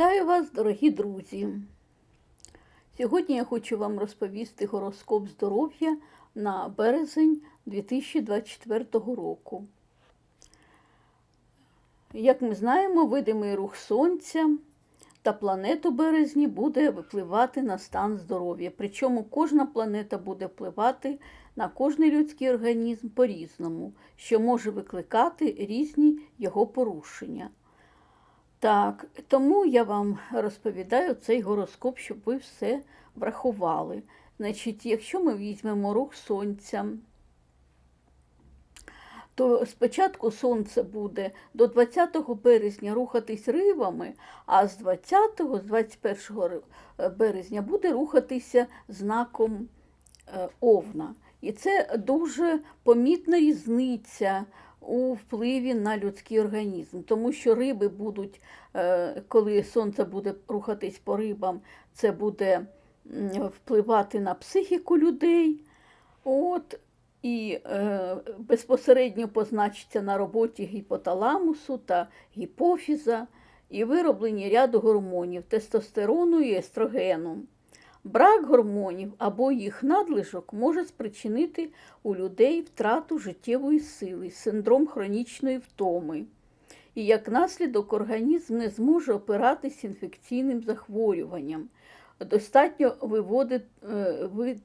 Вітаю вас, дорогі друзі! Сьогодні я хочу вам розповісти гороскоп здоров'я на березень 2024 року. Як ми знаємо, видимий рух Сонця та планет у березні буде впливати на стан здоров'я. Причому кожна планета буде впливати на кожний людський організм по-різному, що може викликати різні його порушення. Так, тому я вам розповідаю цей гороскоп, щоб ви все врахували. Значить, якщо ми візьмемо рух сонця, то спочатку сонце буде до 20 березня рухатись ривами, а з 20 з 21 березня буде рухатися знаком е, Овна. І це дуже помітна різниця у впливі на людський організм, тому що риби будуть, е, коли сонце буде рухатись по рибам, це буде впливати на психіку людей. От, і е, безпосередньо позначиться на роботі гіпоталамусу та гіпофіза і виробленні ряду гормонів тестостерону і естрогену. Брак гормонів або їх надлишок може спричинити у людей втрату життєвої сили, синдром хронічної втоми. І як наслідок організм не зможе опиратись інфекційним захворюванням. Достатньо виводити,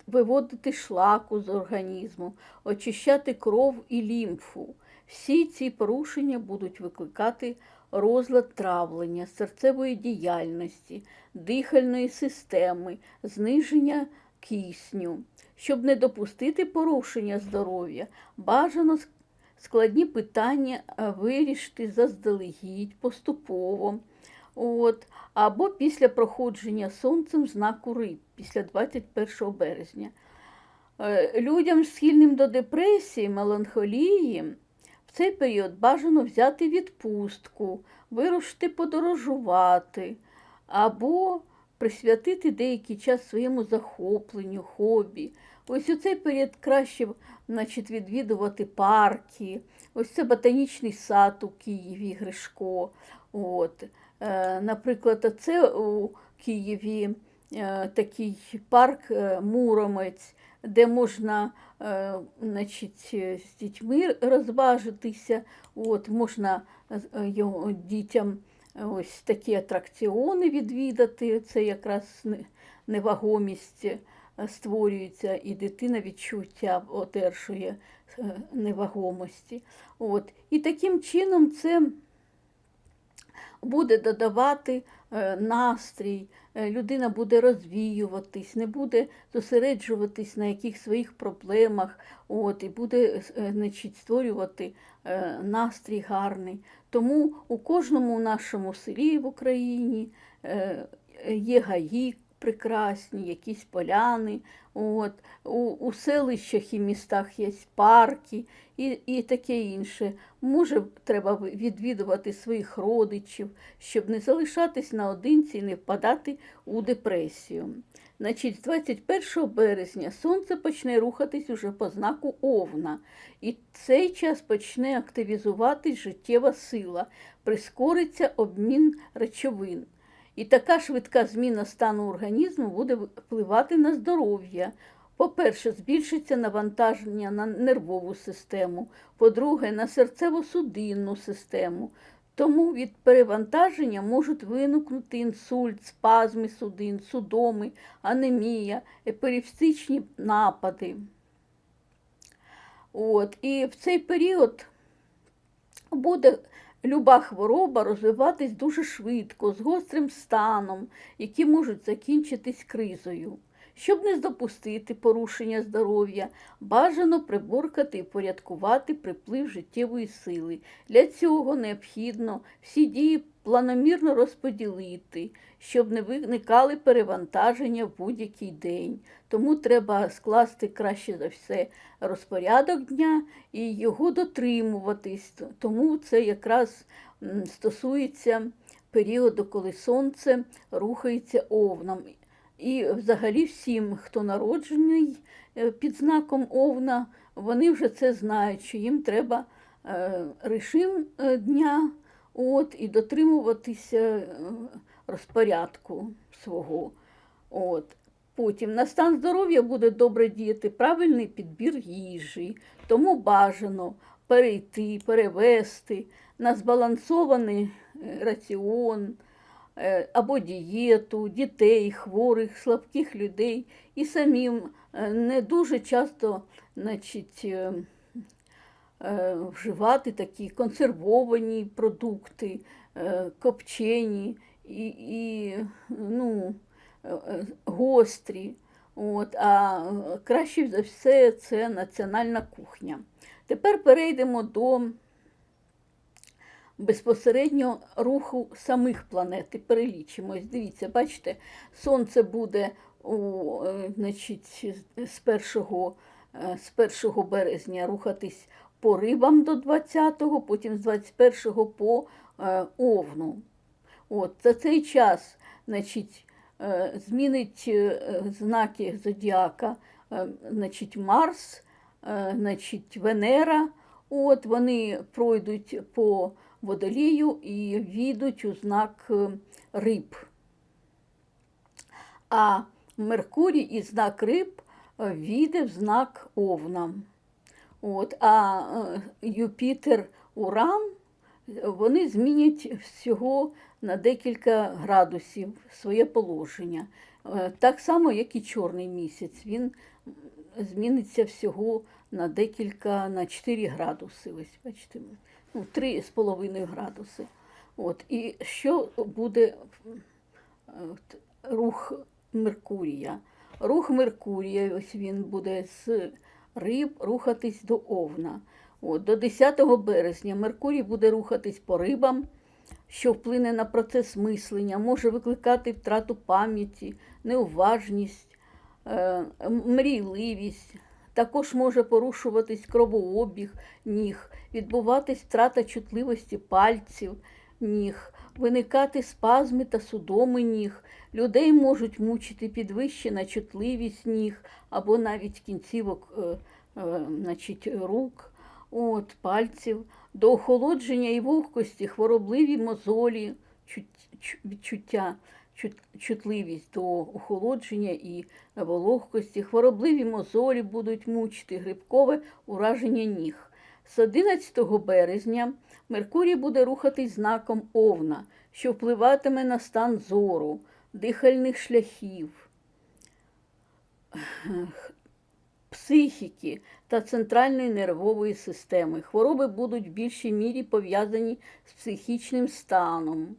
виводити шлаку з організму, очищати кров і лімфу. Всі ці порушення будуть викликати розлад травлення, серцевої діяльності, дихальної системи, зниження кисню. Щоб не допустити порушення здоров'я, бажано складні питання вирішити заздалегідь, поступово. От, або після проходження сонцем знаку риб після 21 березня. Е, Людям, схильним до депресії, меланхолії, цей період бажано взяти відпустку, вирушити подорожувати, або присвятити деякий час своєму захопленню, хобі. Ось у цей період краще значить, відвідувати парки. Ось це ботанічний сад у Києві, Гришко. От. Е, Наприклад, це у Києві е, такий парк е, Муромець, де можна е, значить, з дітьми розважитися, от, можна е, дітям ось такі атракціони відвідати. Це якраз невагомість е, створюється, і дитина відчуття одержує е, невагомості. От. І таким чином це буде додавати е, настрій, е, людина буде розвіюватись, не буде зосереджуватись на яких своїх проблемах, от, і буде е, значить, створювати е, настрій гарний. Тому у кожному нашому селі в Україні е, є гаї прекрасні, якісь поляни. От, у, у селищах і містах є парки і, і таке інше. Може, треба відвідувати своїх родичів, щоб не залишатись наодинці і не впадати у депресію. Значить, з 21 березня сонце почне рухатись уже по знаку Овна, і цей час почне активізуватись життєва сила, прискориться обмін речовин. І така швидка зміна стану організму буде впливати на здоров'я. По-перше, збільшиться навантаження на нервову систему, по-друге, на серцево-судинну систему. Тому від перевантаження можуть виникнути інсульт, спазми судин, судоми, анемія, епілептичні напади. От. І в цей період буде люба хвороба розвиватись дуже швидко, з гострим станом, які можуть закінчитись кризою. Щоб не допустити порушення здоров'я, бажано приборкати і порядкувати приплив життєвої сили. Для цього необхідно всі дії планомірно розподілити, щоб не виникали перевантаження в будь-який день. Тому треба скласти краще за все розпорядок дня і його дотримуватись. Тому це якраз стосується періоду, коли сонце рухається овном. І взагалі всім, хто народжений е, під знаком Овна, вони вже це знають, що їм треба е, режим е, дня от, і дотримуватися розпорядку свого. От. Потім на стан здоров'я буде добре діяти правильний підбір їжі, тому бажано перейти, перевести на збалансований раціон або дієту дітей, хворих, слабких людей і самим е, не дуже часто значить, е, е, вживати такі консервовані продукти, е, копчені і, і ну, е, е, гострі. От, а е, краще за все це національна кухня. Тепер перейдемо до безпосередньо руху самих планет і перелічимо. Дивіться, бачите, сонце буде у, е, значить, з 1, е, з 1 березня рухатись по рибам до 20-го, потім з 21 по е, овну. От, за цей час значить, е, змінить е, знаки зодіака е, значить, Марс, е, значить, Венера. От, вони пройдуть по водолію і війдуть у знак е, риб. А Меркурій і знак риб е, війде в знак Овна. От, а е, Юпітер, Уран, вони змінять всього на декілька градусів своє положення. Так само, як і чорний місяць. Він зміниться всього на декілька, на 4 градуси. Ось, бачите, 3,5 градуси. От, і що буде е, от, рух Меркурія? Рух Меркурія, ось він буде з риб рухатись до Овна. От, до 10 березня Меркурій буде рухатись по рибам, що вплине на процес мислення, може викликати втрату пам'яті, неуважність, е, мрійливість. Також може порушуватись кровообіг ніг, відбуватись втрата чутливості пальців ніг, виникати спазми та судоми ніг. Людей можуть мучити підвищена чутливість ніг або навіть кінцівок е, е, значить, рук, от, пальців, до охолодження і вогкості, хворобливі мозолі, чут- чу- відчуття, чут- чутливість до охолодження і вологкості, хворобливі мозолі будуть мучити, грибкове ураження ніг. З 11 березня Меркурій буде рухатись знаком Овна, що впливатиме на стан зору, дихальних шляхів, психіки та центральної нервової системи. Хвороби будуть в більшій мірі пов'язані з психічним станом.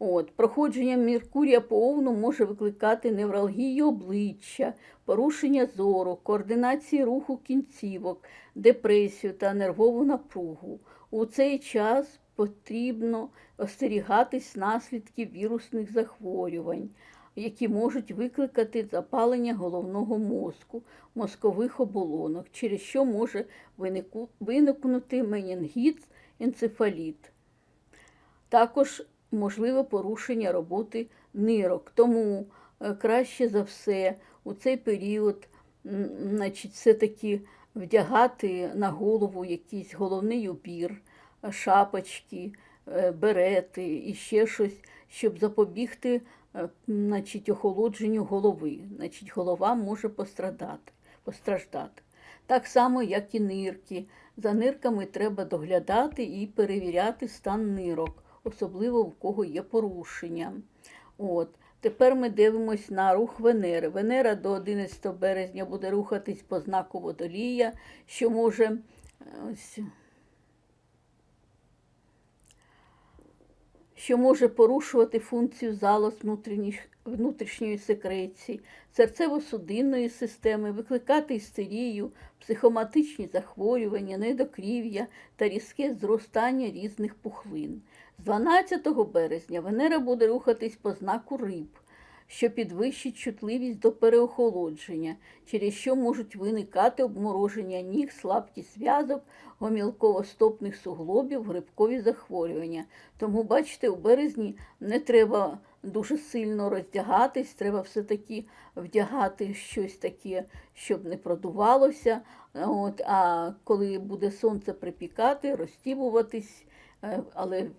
От, проходження Меркурія по овну може викликати невралгію обличчя, порушення зору, координації руху кінцівок, депресію та нервову напругу. У цей час потрібно остерігатись наслідків вірусних захворювань, які можуть викликати запалення головного мозку, мозкових оболонок, через що може виникнути менінгіт, енцефаліт. Також можливе порушення роботи нирок. Тому е, краще за все у цей період значить, все-таки вдягати на голову якийсь головний убір, е, шапочки, е, берети і ще щось, щоб запобігти значить, охолодженню голови. Значить, голова може пострадати, постраждати. Так само, як і нирки. За нирками треба доглядати і перевіряти стан нирок, особливо в кого є порушення. От. Тепер ми дивимось на рух Венери. Венера до 11 березня буде рухатись по знаку водолія, що може ось, що може порушувати функцію залоз внутрішньої секреції, серцево-судинної системи, викликати істерію, психоматичні захворювання, недокрів'я та різке зростання різних пухлин. З 12 березня Венера буде рухатись по знаку риб, що підвищить чутливість до переохолодження, через що можуть виникати обмороження ніг, слабкість зв'язок, гомілково-стопних суглобів, грибкові захворювання. Тому, бачите, у березні не треба дуже сильно роздягатись, треба все-таки вдягати щось таке, щоб не продувалося. От, а коли буде сонце припікати, розтібуватись, е, але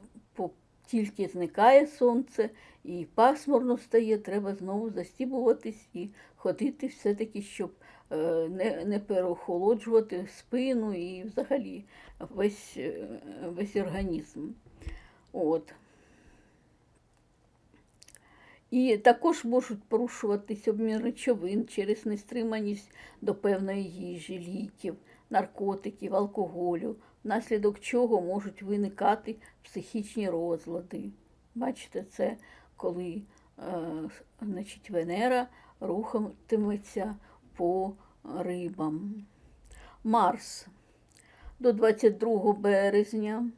тільки зникає сонце і пасмурно стає, треба знову застібуватись і ходити все-таки, щоб е, не, не переохолоджувати спину і взагалі весь, е, весь організм. От. І також можуть порушуватись обмін речовин через нестриманість до певної їжі, ліків, наркотиків, алкоголю, внаслідок чого можуть виникати психічні розлади. Бачите, це коли е, значить, Венера рухатиметься по рибам. Марс до 22 березня.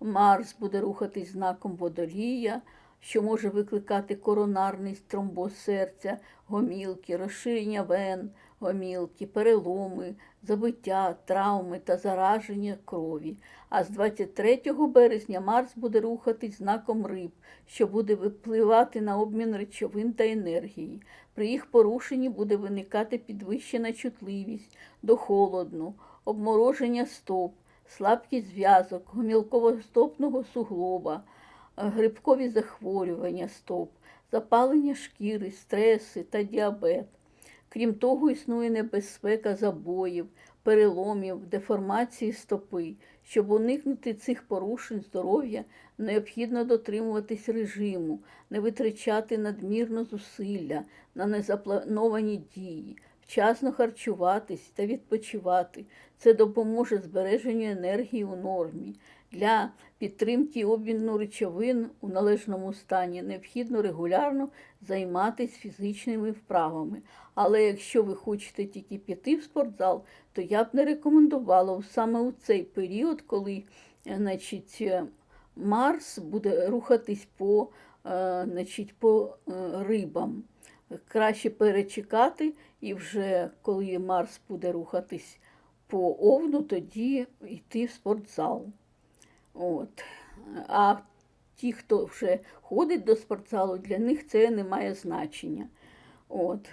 Марс буде рухатись знаком водолія, що може викликати коронарний тромбоз серця, гомілки, розширення вен, гомілки, переломи, забиття, травми та зараження крові. А з 23 березня Марс буде рухатись знаком риб, що буде випливати на обмін речовин та енергії. При їх порушенні буде виникати підвищена чутливість до холодну, обмороження стоп, слабкість зв'язок, гомілково-стопного суглоба, грибкові захворювання стоп, запалення шкіри, стреси та діабет. Крім того, існує небезпека забоїв, переломів, деформації стопи. Щоб уникнути цих порушень здоров'я, необхідно дотримуватись режиму, не витрачати надмірно зусилля на незаплановані дії, вчасно харчуватись та відпочивати. Це допоможе збереженню енергії у нормі. Для підтримки обміну речовин у належному стані необхідно регулярно займатися фізичними вправами. Але якщо ви хочете тільки піти в спортзал, то я б не рекомендувала саме у цей період, коли значить, е, Марс буде рухатись по, е, значить, по е, рибам. Краще перечекати, і вже коли Марс буде рухатись по овну, тоді йти в спортзал. От. А ті, хто вже ходить до спортзалу, для них це не має значення. От.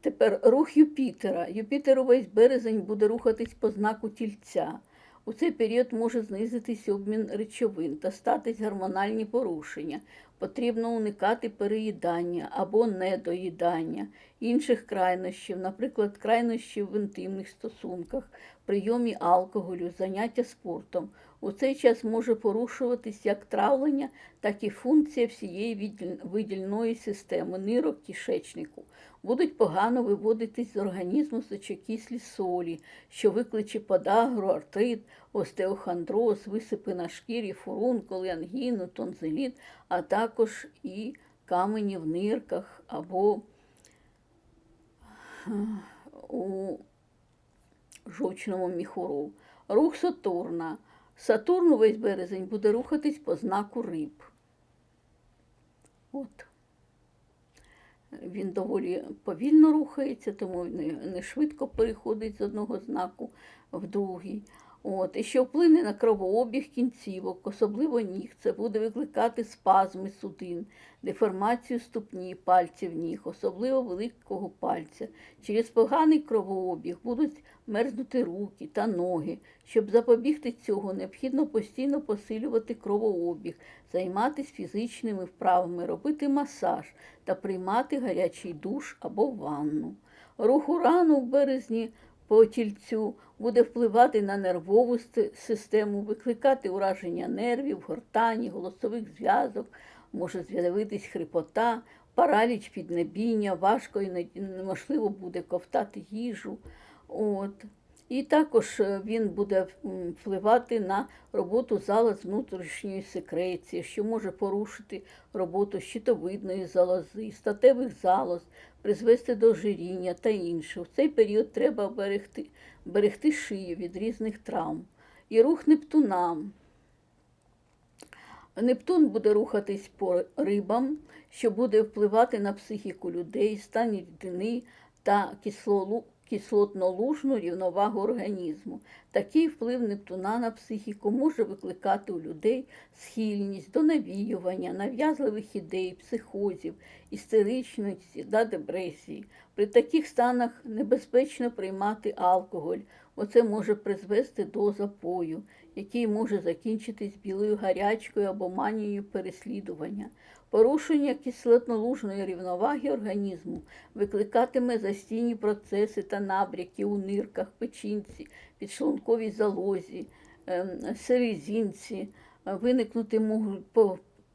Тепер рух Юпітера. Юпітер увесь березень буде рухатись по знаку тільця. У цей період може знизитись обмін речовин та статись гормональні порушення. Потрібно уникати переїдання або недоїдання, інших крайнощів, наприклад, крайнощів в інтимних стосунках, прийомі алкоголю, заняття спортом. У цей час може порушуватись як травлення, так і функція всієї видільної системи нирок кишечнику. Будуть погано виводитись з організму сечокислі солі, що викличе подагру, артрит, остеохондроз, висипи на шкірі, фурункули, ангіну, тонзиліт, а також і камені в нирках або у жовчному міхуру. Рух Сатурна. Сатурн увесь березень буде рухатись по знаку риб. От. Він доволі повільно рухається, тому не, не швидко переходить з одного знаку в другий. От, І що вплине на кровообіг кінцівок, особливо ніг. Це буде викликати спазми судин, деформацію ступні, пальців ніг, особливо великого пальця. Через поганий кровообіг будуть мерзнути руки та ноги. Щоб запобігти цього, необхідно постійно посилювати кровообіг, займатися фізичними вправами, робити масаж та приймати гарячий душ або ванну. Рух урану в березні по тільцю буде впливати на нервову систему, викликати ураження нервів, гортані, голосових зв'язок, може з'явитись хрипота, параліч піднебіння, важко і неможливо буде ковтати їжу. От. І також е, він буде впливати на роботу залоз внутрішньої секреції, що може порушити роботу щитовидної залози, статевих залоз, призвести до ожиріння та інше. В цей період треба берегти, берегти шию від різних травм. І рух Нептуна. Нептун буде рухатись по рибам, що буде впливати на психіку людей, стан рідини та кислолу кислотно-лужну рівновагу організму. Такий вплив Нептуна на психіку може викликати у людей схильність до навіювання, нав'язливих ідей, психозів, істеричності та депресії. При таких станах небезпечно приймати алкоголь. Оце може призвести до запою, який може закінчитись білою гарячкою або манією переслідування. Порушення кислотно-лужної рівноваги організму викликатиме застійні процеси та набряки у нирках, печінці, підшлунковій залозі, ем, селезінці, Е, виникнути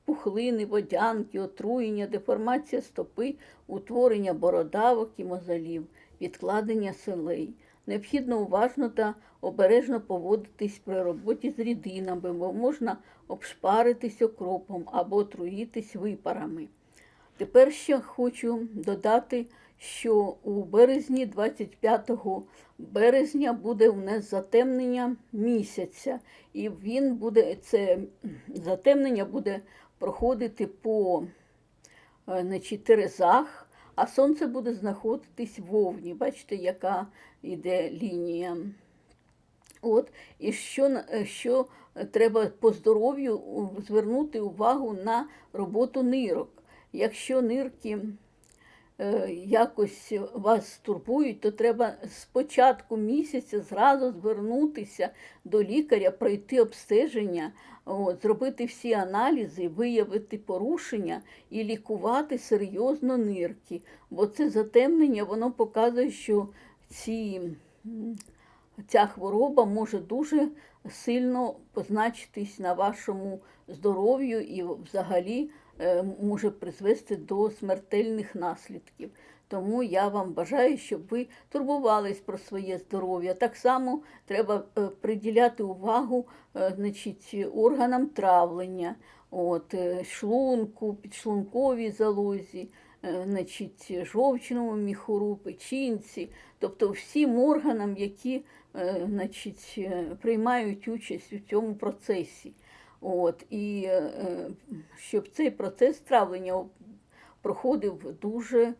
пухлини, водянки, отруєння, деформація стопи, утворення бородавок і мозолів, відкладення селей. Необхідно уважно та обережно поводитись при роботі з рідинами, бо можна обшпаритись окропом або отруїтись випарами. Тепер ще хочу додати, що у березні, 25 березня, буде у нас затемнення місяця, і він буде, це затемнення буде проходити по е, значить, Терезах, а сонце буде знаходитись вовні. Бачите, яка йде лінія. От, і що, е, що треба по здоров'ю звернути увагу на роботу нирок. Якщо нирки якось вас турбують, то треба з початку місяця зразу звернутися до лікаря, пройти обстеження, от, зробити всі аналізи, виявити порушення і лікувати серйозно нирки. Бо це затемнення, воно показує, що ці ця хвороба може дуже сильно позначитись на вашому здоров'ю і взагалі е, може призвести до смертельних наслідків. Тому я вам бажаю, щоб ви турбувались про своє здоров'я. Так само треба е, приділяти увагу е, значить, органам травлення, от, е, шлунку, підшлунковій залозі, е, значить, жовчному міхуру, печінці, тобто всім органам, які е, значить, е, приймають участь у цьому процесі. От, і е, щоб цей процес травлення проходив дуже е,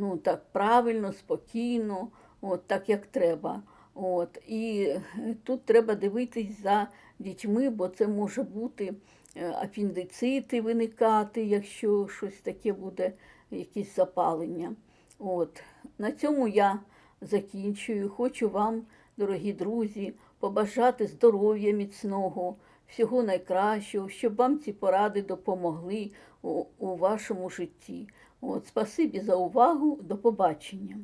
ну, так, правильно, спокійно, от, так як треба. От, і е, тут треба дивитись за дітьми, бо це може бути е, апендицити виникати, якщо щось таке буде, якісь запалення. От. На цьому я закінчую. Хочу вам, дорогі друзі, побажати здоров'я міцного, всього найкращого, щоб вам ці поради допомогли у, у вашому житті. От, Спасибі за увагу, до побачення.